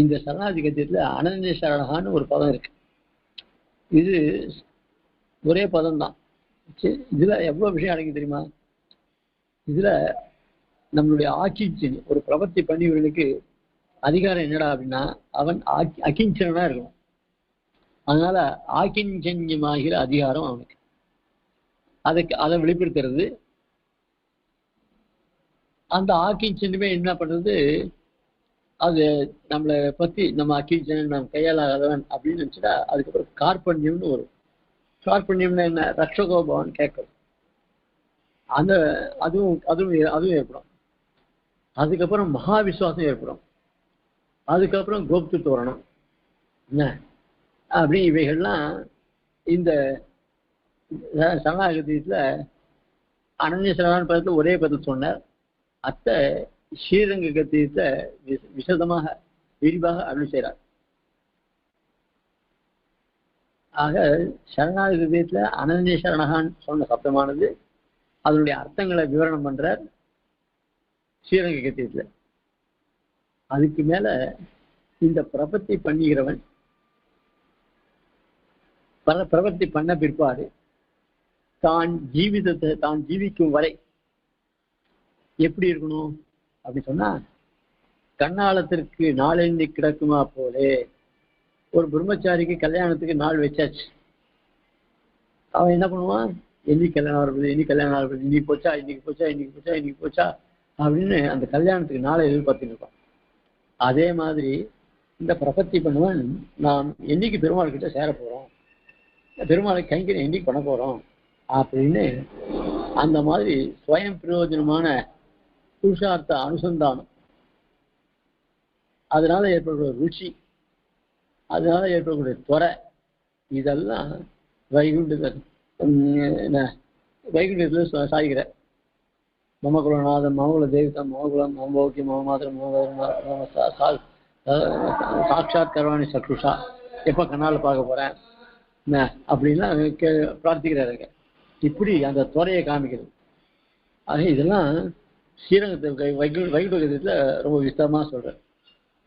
இந்த சரணாதி கத்தியத்துல அனன்ய சரணகான்னு ஒரு பதம் இருக்கு. இது ஒரே பதம் தான் இதுல எவ்வளவு விஷயம் அடங்கி தெரியுமா? இதுல நம்மளுடைய ஆக்கிஞ்சன் ஒரு பிரபத்தி பண்ணியவர்களுக்கு அதிகாரம் என்னடா அப்படின்னா அவன் ஆக்கி அகிஞ்சனா இருக்கணும். அதனால ஆக்கிஞ்சன்யமாகிற அதிகாரம் அவனுக்கு. அதுக்கு அதை வெளிப்படுத்துறது. அந்த ஆக்கிஞ்சனுமே என்ன பண்றது? அது நம்மளை பத்தி நம்ம அக்கிஞ்சன் நம்ம கையாளாதவன் அப்படின்னு நினச்சிட்டா அதுக்கப்புறம் கார்பண்யம்னு வரும். கார்பண்யம்னு என்ன? ரக்ஷகோபவன் கேட்கணும் அந்த அதுவும் அதுவும் அதுவும் ஏற்படும். அதுக்கப்புறம் மகா விசுவாசம் ஏற்படும். அதுக்கப்புறம் கோப்து தோரணம். என்ன? அப்படி இவைகள்லாம் இந்த சரணாகதியத்துல அனன்ய சரணான பதத்தில் ஒரே பதில் சொன்னார். அத்தை ஸ்ரீரங்க கத்தியத்தை விசதமாக விரிவாக அருள் செய்கிறார். ஆக சரணாகதியத்துல அனன்ய சரணகான் சொன்ன சப்தமானது அதனுடைய அர்த்தங்களை விவரணம் பண்றார் ஸ்ரீரங்க கத்தியத்துல. அதுக்கு மேல இந்த பிரபத்தி பண்ணுகிறவன் பல பிரபத்தி பண்ண பிற்பாடு தான் ஜீவிதத்தை தான் ஜீவிக்கும் வரை எப்படி இருக்கணும்? அப்படி சொன்னா கண்ணாலத்திற்கு நாளெழுந்தி கிடக்குமா போலே. ஒரு பிரம்மச்சாரிக்கு கல்யாணத்துக்கு நாள் வச்சாச்சு. அவன் என்ன பண்ணுவான்? என்னைக்கு கல்யாணம் வருது இன்னி கல்யாணம் வருது இன்னைக்கு போச்சா இன்னைக்கு போச்சா இன்னைக்கு போச்சா இன்னைக்கு போச்சா அப்படின்னு அந்த கல்யாணத்துக்கு நாளை எதிர்பார்த்துட்டு இருப்பான். அதே மாதிரி இந்த பிரபத்தி பண்ணுவன் நாம் என்னைக்கு பெருமாள் கிட்ட சேர போறோம்? பெருமாளை கைங்கரி என்னைக்கு பண்ண போறோம்? அப்படின்னு அந்த மாதிரி சுயம் பிரயோஜனமான புருஷார்த்த அனுசந்தானம். அதனால ஏற்படக்கூடிய ருச்சி அதனால ஏற்படக்கூடிய துறை இதெல்லாம் வைகுண்ட என்ன வைகுண்டத்தில் சாய்கிற. மமகுலநாதன் மமகுல தேவிதம் மமகுலம் மமபோக்கியம் மமமாதிரம் சாட்சாத் கர்வாணி சற்றுஷா எப்போ கண்ணால் பார்க்க போறேன் என்ன அப்படின்லாம் கே பிரார்த்திக்கிறாருங்க இப்படி அந்த துறையை காமிக்கிறது. ஆக இதெல்லாம் ஸ்ரீரங்கத்தை வைகுண்ட வைகுண்டத்தில் ரொம்ப விஸ்தரமாக சொல்கிறேன்